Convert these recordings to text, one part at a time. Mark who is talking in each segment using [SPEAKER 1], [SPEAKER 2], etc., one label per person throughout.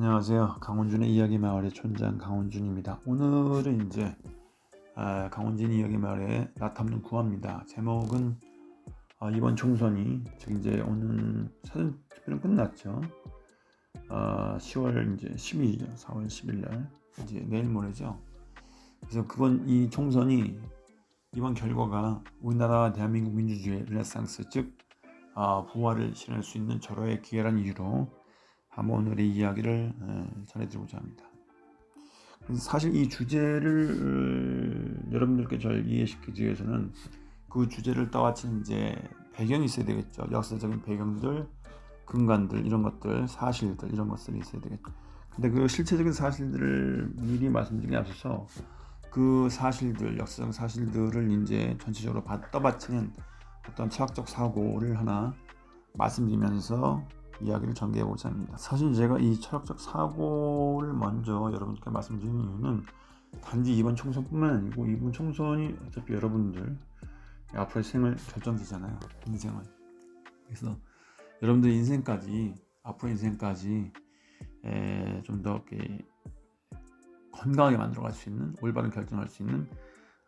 [SPEAKER 1] 안녕하세요. 강원준의 이야기 마을의 촌장 강원준입니다. 오늘은 이제 아, 강원진 이야기 마을의 나탐는 구합니다. 제목은 아, 이번 총선이 즉 이제 오늘 사전 투표는 끝났죠. 아, 10월 이제 10일이죠. 4월 10일 날 이제 내일 모레죠. 그래서 그건 이 총선이 이번 결과가 우리나라 대한민국 민주주의 르네상스 즉 아, 부활을 실현할 수 있는 절호의 기회란 이유로 한번 오늘의 이야기를 에, 전해드리고자 합니다. 사실 이 주제를 어, 여러분들께 잘 이해시키기 위해서는 그 주제를 떠받치는 이제 배경이 있어야 되겠죠. 역사적인 배경들, 근간들 이런 것들, 사실들 이런 것들이 있어야 되겠죠. 근데 그 실체적인 사실들을 미리 말씀드리기 앞서서 그 사실들, 역사적 사실들을 이제 전체적으로 받- 떠받치는 어떤 철학적 사고를 하나 말씀드리면서 이야기를 전개해보자 합니다. 사실 제가 이 철학적 사고를 먼저 여러분께 말씀드리는 이유는 단지 이번 총선뿐만 아니고 이번 총선이 어차피 여러분들 앞으로의 생을 결정지잖아요. 인생을. 그래서 여러분들 인생까지 앞으로 인생까지 좀 더 건강하게 만들어갈 수 있는 올바른 결정할 수 있는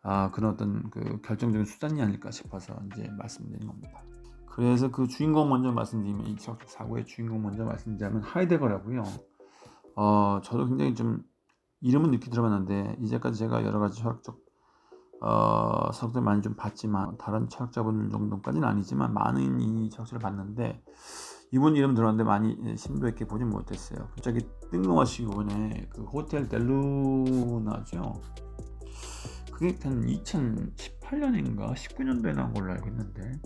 [SPEAKER 1] 아, 그런 어떤 그 결정적인 수단이 아닐까 싶어서 이제 말씀드린 겁니다. 그래서 그 주인공 먼저 말씀드리면 이 철학적 사고의 주인공 먼저 말씀드리자면 하이데거라고요. 어, 저도 굉장히 좀 이름은 늦게 들어봤는데 이제까지 제가 여러 가지 철학적 어, 서적들 많이 좀 봤지만 다른 철학자분들 정도까지는 아니지만 많은 이 철학자를 봤는데 이분 이름 들었는데 많이 심도 있게 보진 못했어요. 갑자기 뜬금없이 이번에 그 호텔 델루나죠. 그게 한 2018년인가 19년도에 나온 걸로 알고 있는데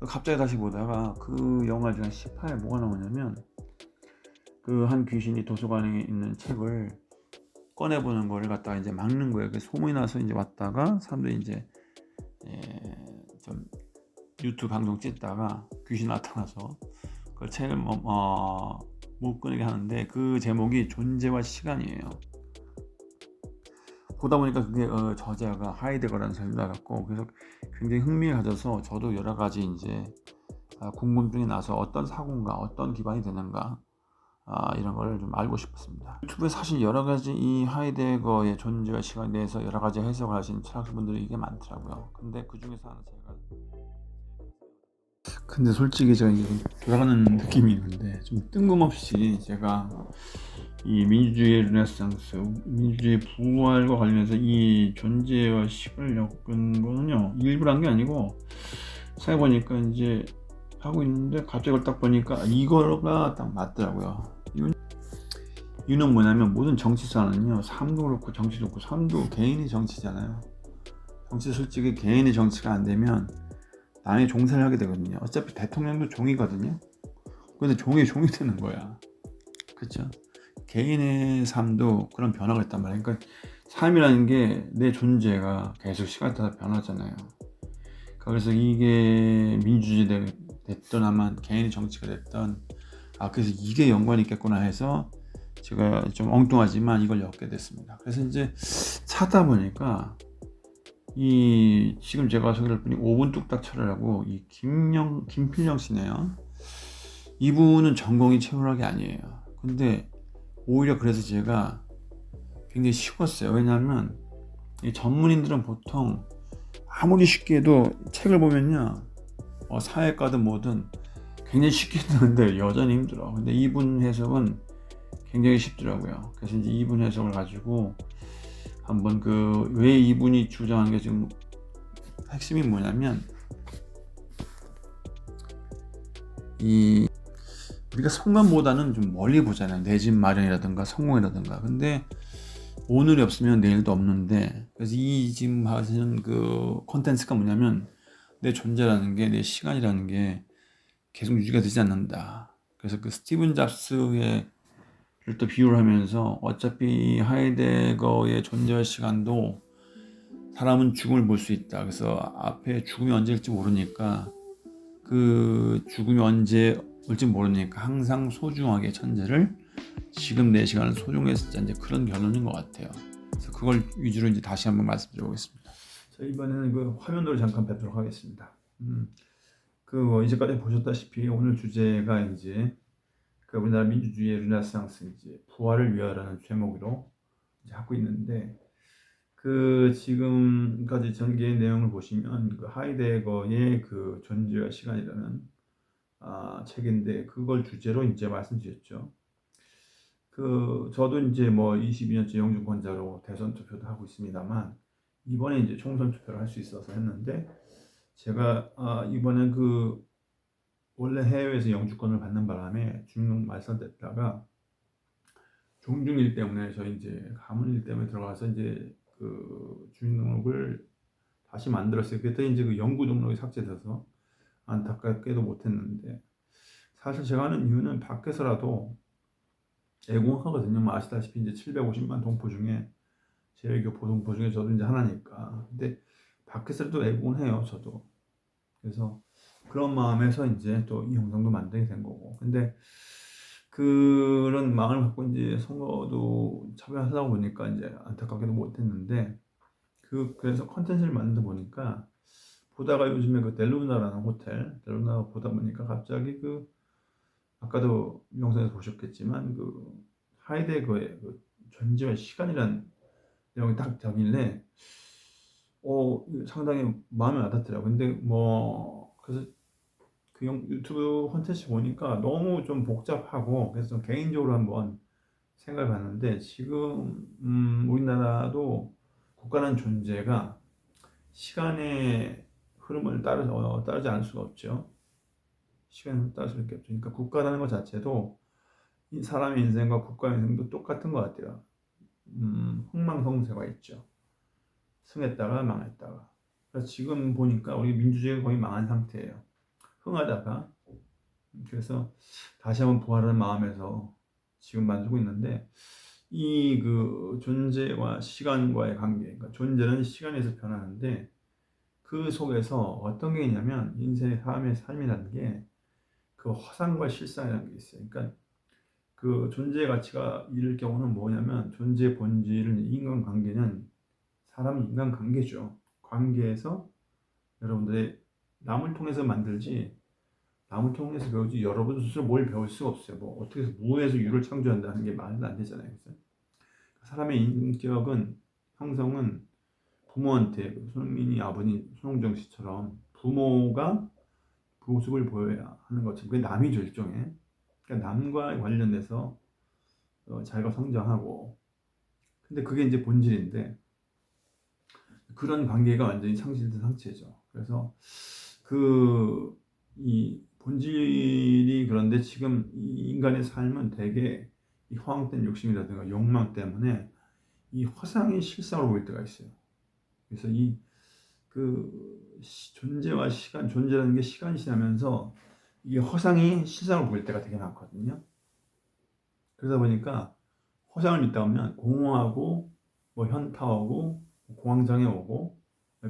[SPEAKER 1] 갑자기 다시 보다가 그 영화 중에 10화에 뭐가 나오냐면 그 한 귀신이 도서관에 있는 책을 꺼내보는 거를 갖다가 이제 막는 거예요. 그 소문이 나서 이제 왔다가 사람들이 이제 예, 좀 유튜브 방송 찍다가 귀신 나타나서 그 책을 뭐, 어, 못 꺼내게 하는데 그 제목이 존재와 시간이에요. 보다 보니까 그게 어, 저자가 하이데거라는 사람이 나갔고 그래서 굉장히 흥미를 가져서 저도 여러 가지 이제 아, 궁금증이 나서 어떤 사고인가 어떤 기반이 되는가 아, 이런 걸 좀 알고 싶었습니다. 유튜브에 사실 여러 가지 이 하이데거의 존재와 시간에 대해서 여러 가지 해석을 하신 철학자분들이 이게 많더라고요. 근데 그 중에서 하나 제가 근데 솔직히 제가 이게 돌아가는 느낌이 있는데 좀 뜬금없이 제가 이 민주주의 르네상스, 민주주의 부활과 관련해서 이 존재와 시간을 엮은 거는요 일부란 게 아니고 생각해보니까 이제 하고 있는데 갑자기 그걸 딱 보니까 이거가 딱 맞더라고요. 이유는, 뭐냐면 모든 정치사는요 삶도 그렇고 정치도 그렇고 삶도 개인의 정치잖아요. 정치 솔직히 개인의 정치가 안 되면 남의 종사를 하게 되거든요. 어차피 대통령도 종이거든요. 근데 종이 종이 되는 거야. 그렇죠? 개인의 삶도 그런 변화가 있단 말이에요. 그러니까 삶이라는 게 내 존재가 계속 시간 따라 변하잖아요. 그래서 이게 민주주의 됐던 아마 개인의 정치가 됐던 아 그래서 이게 연관이 있겠구나 해서 제가 좀 엉뚱하지만 이걸 엮게 됐습니다. 그래서 이제 찾다 보니까 이 지금 제가 소개할 분이 5분 뚝딱 철학하고 이 김영 김필영 씨네요. 이분은 전공이 최월학이 아니에요. 근데 오히려 그래서 제가 굉장히 쉬웠어요. 왜냐하면 이 전문인들은 보통 아무리 쉽게 해도 책을 보면요. 어, 사회과든 뭐든 굉장히 쉽게 듣는데 여전히 힘들어. 근데 이분 해석은 굉장히 쉽더라고요. 그래서 이제 이분 해석을 가지고 한번 그 왜 이분이 주장한 게 지금 핵심이 뭐냐면 이 우리가 성만보다는 좀 멀리 보잖아요. 내 집 마련이라든가 성공이라든가. 근데 오늘이 없으면 내일도 없는데 그래서 이 지금 하시는 그 콘텐츠가 뭐냐면 내 존재라는 게 내 시간이라는 게 계속 유지가 되지 않는다. 그래서 그 스티븐 잡스의 또 비유를 하면서 어차피 하이데거의 존재와 시간도 사람은 죽음을 볼 수 있다. 그래서 앞에 죽음이 언제일지 모르니까 그 죽음이 언제 올지 모르니까 항상 소중하게 천재를 지금 내 시간을 소중했을 이제 그런 결론인 것 같아요. 그래서 그걸 위주로 이제 다시 한번 말씀드려보겠습니다. 자 이번에는 그 화면으로 잠깐 뵙도록 하겠습니다. 음, 그뭐 이제까지 보셨다시피 오늘 주제가 이제 그 우리나라 민주주의의 르네상스 이제 부활을 위하라는 제목으로 이제 하고 있는데 그 지금까지 전개의 내용을 보시면 그 하이데거의 그 존재와 시간이라는 아, 책인데 그걸 주제로 이제 말씀드렸죠. 그 저도 이제 뭐 22년째 영주권자로 대선 투표도 하고 있습니다만 이번에 이제 총선 투표를 할 수 있어서 했는데 제가 아, 이번엔 그 원래 해외에서 영주권을 받는 바람에 중국 말살됐다가 종중 일 때문에 저 이제 가문 일 때문에 들어가서 이제 그 주민등록을 다시 만들었어요. 그때 이제 그 영구 등록이 삭제돼서 안타깝게도 못했는데 사실 제가 하는 이유는 밖에서라도 애공하거든요. 뭐 아시다시피 이제 750만 동포 중에 제외교 보동포 중에 저도 이제 하나니까. 근데 밖에서도 애공해요. 저도. 그래서 그런 마음에서 이제 또 이 영상도 만들게 된 거고. 근데 그런 마음을 갖고 이제 선거도 참여하다 보니까 이제 안타깝게도 못했는데 그 그래서 컨텐츠를 만들다 보니까 보다가 요즘에 그 델루나라는 호텔 델루나 보다 보니까 갑자기 그 아까도 영상에서 보셨겠지만 그 하이데거의 그 존재와 시간이라는 내용이 딱 되길래 어 상당히 마음에 와닿더라고요. 근데 뭐 그래서 그 영- 유튜브 콘텐츠 보니까 너무 좀 복잡하고 그래서 좀 개인적으로 한번 생각해 봤는데 지금 음, 우리나라도 국가라는 존재가 시간의 흐름을 따르, 어, 따르지 않을 수가 없죠. 시간을 따를 수밖에 없죠. 그러니까 국가라는 것 자체도 이 사람의 인생과 국가 인생도 똑같은 것 같아요. 음, 흥망성쇠가 있죠. 승했다가 망했다가. 그래서 지금 보니까 우리 민주주의가 거의 망한 상태예요. 흥하다가 그래서 다시 한번 부활하는 마음에서 지금 만들고 있는데 이 그 존재와 시간과의 관계, 그러니까 존재는 시간에서 변하는데 그 속에서 어떤 게 있냐면 인생의 삶의 삶이라는 게 그 허상과 실상이라는 게 있어요. 그러니까 그 존재의 가치가 이를 경우는 뭐냐면 존재의 본질은 인간 관계는 사람 인간 관계죠. 관계에서 여러분들의 남을 통해서 만들지 남을 통해서 배우지 여러분 스스로 뭘 배울 수가 없어요. 뭐 어떻게 해서 무에서 유를 창조한다는 게 말도 안 되잖아요. 그래서 사람의 인격은 형성은 부모한테 그 손흥민이 아버님 손흥정 씨처럼 부모가 모습을 보여야 하는 것처럼 그게 남이죠 일종의. 그러니까 남과 관련돼서 어, 자기가 성장하고. 근데 그게 이제 본질인데 그런 관계가 완전히 상실된 상태죠. 그래서 그 이 본질이 그런데 지금 이 인간의 삶은 대개 이 허황된 욕심이라든가 욕망 때문에 이 허상이 실상으로 보일 때가 있어요 그래서 이 그 존재와 시간, 존재라는 게 시간이 지나면서 이게 허상이 실상으로 보일 때가 되게 많거든요. 그러다 보니까 허상을 믿다 보면 공허하고 뭐 현타하고 공황장애 오고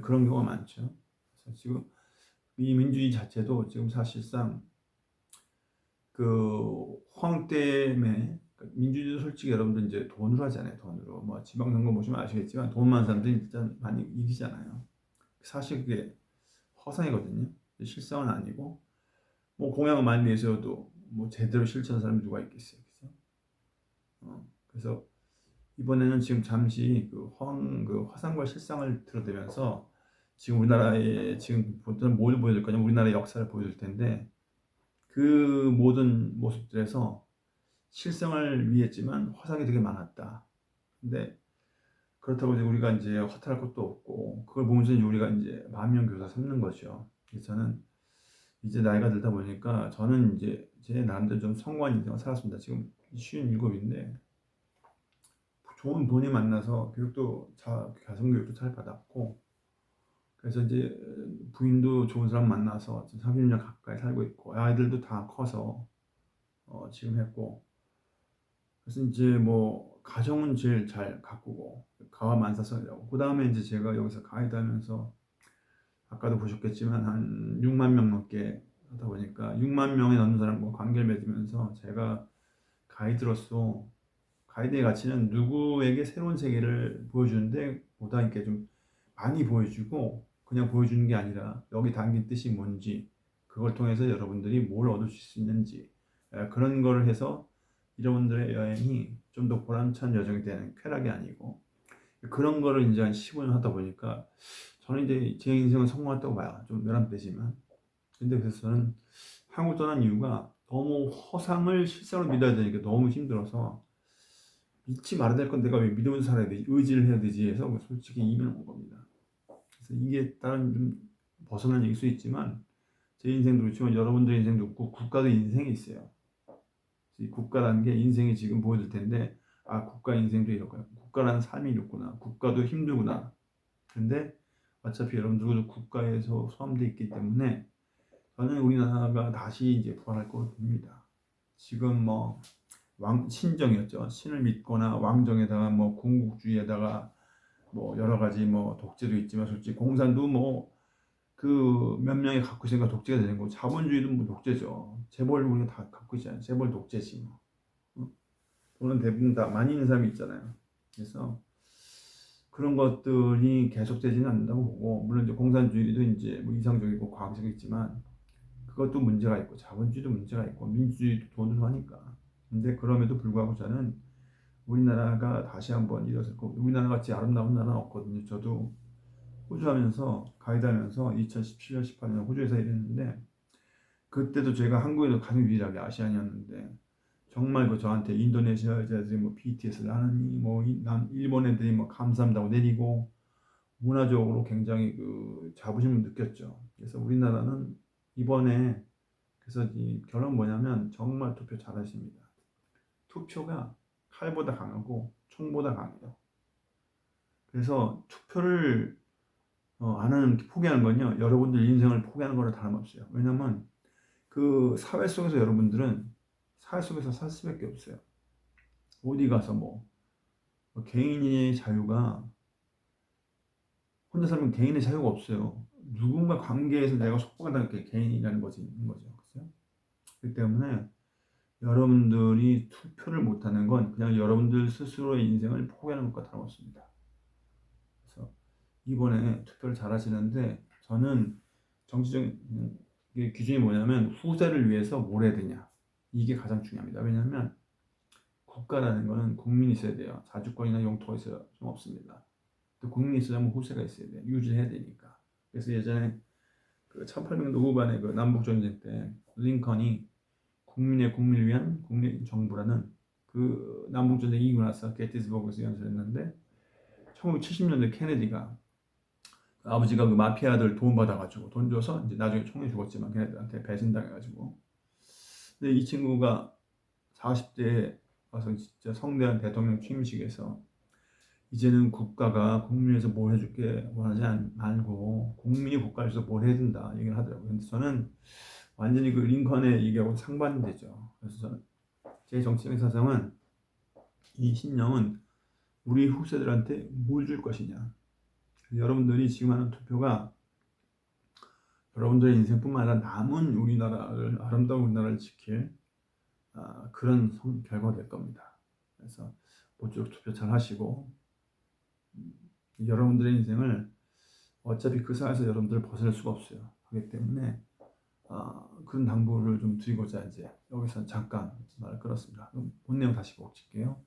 [SPEAKER 1] 그런 경우가 많죠. 그래서 지금 이 민주주의 자체도 지금 사실상 그 허황 때문에 민주주의도 솔직히 여러분들 이제 돈으로 하잖아요. 돈으로 뭐 지방선거 보시면 아시겠지만 돈 많은 사람들이 일단 많이 이기잖아요. 사실 그게 허상이거든요. 실상은 아니고 뭐 공약을 많이 내세워도 뭐 제대로 실천한 사람이 누가 있겠어요, 그죠? 어, 그래서 이번에는 지금 잠시 그 허황 그 화상과 실상을 드러내면서 지금 우리나라의 지금 보통 뭘 보여줄 거냐면 우리나라의 역사를 보여줄 텐데 그 모든 모습들에서 실상을 위했지만 화상이 되게 많았다. 근데 그렇다고 이제 우리가 이제 허탈할 것도 없고 그걸 보면서 이제 우리가 이제 만명 교사 삼는 거죠. 그래서 저는 이제 나이가 들다 보니까 저는 이제 제 나름대로 좀 성공한 인생을 살았습니다. 지금 쉬운 일곱인데 좋은 분이 만나서 교육도 자 가정교육도 잘 받았고 그래서 이제 부인도 좋은 사람 만나서 지금 30년 가까이 살고 있고 아이들도 다 커서 어 지금 했고 그래서 이제 뭐 가정은 제일 잘 가꾸고 가와 만사성이라고. 그 다음에 이제 제가 여기서 가이드 하면서 아까도 보셨겠지만 한 6만 명 넘게 하다 보니까 6만 명에 넘는 사람과 관계를 맺으면서 제가 가이드로서 가이드의 가치는 누구에게 새로운 세계를 보여주는데 보다 이렇게 좀 많이 보여주고 그냥 보여주는 게 아니라 여기 담긴 뜻이 뭔지 그걸 통해서 여러분들이 뭘 얻을 수 있는지 에, 그런 거를 해서 여러분들의 여행이 좀 더 보람찬 여정이 되는 쾌락이 아니고 그런 거를 이제 한 15년 하다 보니까 저는 이제 제 인생은 성공했다고 봐요. 좀 멸한되지만. 근데 그래서 저는 한국 떠난 이유가 너무 허상을 실상으로 믿어야 되니까 너무 힘들어서 믿지 말아야 될 건 내가 왜 믿으면서 살아야 되지? 의지를 해야 되지 해서 솔직히 이민 온 겁니다. 그래서 이게 다른 좀 벗어난 얘기일 수 있지만 제 인생도 그렇지만 여러분들의 인생도 있고 국가의 인생이 있어요. 이 국가라는 게 인생이 지금 보여줄 텐데 아 국가 인생도 이렇구나. 국가라는 삶이 이렇구나. 국가도 힘들구나. 근데 어차피 여러분들도 국가에서 포함되어 있기 때문에 저는 우리나라가 다시 이제 부활할 봅니다. 지금 뭐 왕 신정이었죠. 신을 믿거나 왕정에다가 뭐 군국주의에다가 뭐 여러 가지 뭐 독재도 있지만 솔직히 공산도 뭐 그 몇 명이 갖고 있으니까 독재가 되는 거고 자본주의도 뭐 독재죠. 재벌 우리가 다 갖고 있잖아요. 재벌 독재지 뭐. 돈은 대부분 다. 많이 있는 사람이 있잖아요. 그래서 그런 것들이 계속되지는 않는다고 보고 물론 이제 공산주의도 이제 뭐 이상적이고 과학적이지만 그것도 문제가 있고 자본주의도 문제가 있고 민주주의도 돈으로 하니까. 근데 그럼에도 불구하고 저는 우리나라가 다시 한번 일어설 거고 우리나라 같이 아름다운 나라는 없거든요. 저도 호주 하면서 가이드 하면서 2017년 18년 호주에서 일했는데 그때도 제가 한국에서 가장 유일하게 아시안이었는데 정말 그 저한테 인도네시아 여자들이 뭐 BTS를 하느니 뭐 이- 남 일본 애들이 뭐 감사합니다고 내리고 문화적으로 굉장히 그 자부심을 느꼈죠. 그래서 우리나라는 이번에 그래서 이 결론 뭐냐면 정말 투표 잘하십니다. 투표가 칼보다 강하고 총보다 강해요. 그래서 투표를 어, 안 하는 포기하는 건요. 여러분들 인생을 포기하는 거랑 다름없어요. 왜냐면 그 사회 속에서 여러분들은 사회 속에서 살 수밖에 없어요. 어디 가서 뭐, 뭐 개인의 자유가 혼자 살면 개인의 자유가 없어요. 누군가 관계에서 내가 속박한다는 게 개인이라는 거지 있는 거죠. 그렇죠? 그렇기 때문에 여러분들이 투표를 못하는 건 그냥 여러분들 스스로의 인생을 포기하는 것과 다름없습니다. 이번에 투표를 잘 하시는데 저는 정치적인 게 기준이 뭐냐면 후세를 위해서 뭘 해야 되냐 이게 가장 중요합니다. 왜냐하면 국가라는 거는 국민이 있어야 돼요. 자주권이나 영토가 있어야 좀 없습니다. 또 국민이 있어야면 후세가 있어야 돼요. 유지해야 되니까. 그래서 예전에 그 1800년도 후반에 그 남북 전쟁 때 링컨이 국민의 국민을 위한 국민 정부라는 그 남북 전쟁 이기고 나서 게티스버그에서 연설했는데 1970년대 케네디가 그 아버지가 그 마피아들 돈 받아가지고 돈 줘서 이제 나중에 총에 죽었지만 걔네들한테 배신당해가지고 근데 이 친구가 40대에 와서 진짜 성대한 대통령 취임식에서 이제는 국가가 국민에서 뭘 해줄게 원하지 않- 말고 국민이 국가에서 뭘 해야 된다 얘기를 하더라고요. 근데 저는 완전히 그 링컨의 얘기하고 상반되죠. 그래서 저는 제 정치적 사상은 이 신념은 우리 후세들한테 뭘 줄 것이냐. 여러분들이 지금 하는 투표가 여러분들의 인생뿐만 아니라 남은 우리나라를 아름다운 우리나라를 지킬 아, 그런 성- 결과가 될 겁니다. 그래서 모쪼록 투표 잘 하시고 음, 여러분들의 인생을 어차피 그 사회에서 여러분들 벗어날 수가 없어요. 하기 때문에 아, 그런 당부를 좀 드리고자 이제 여기서 잠깐 말을 끊었습니다. 그럼 본 내용 다시 보고 칠게요.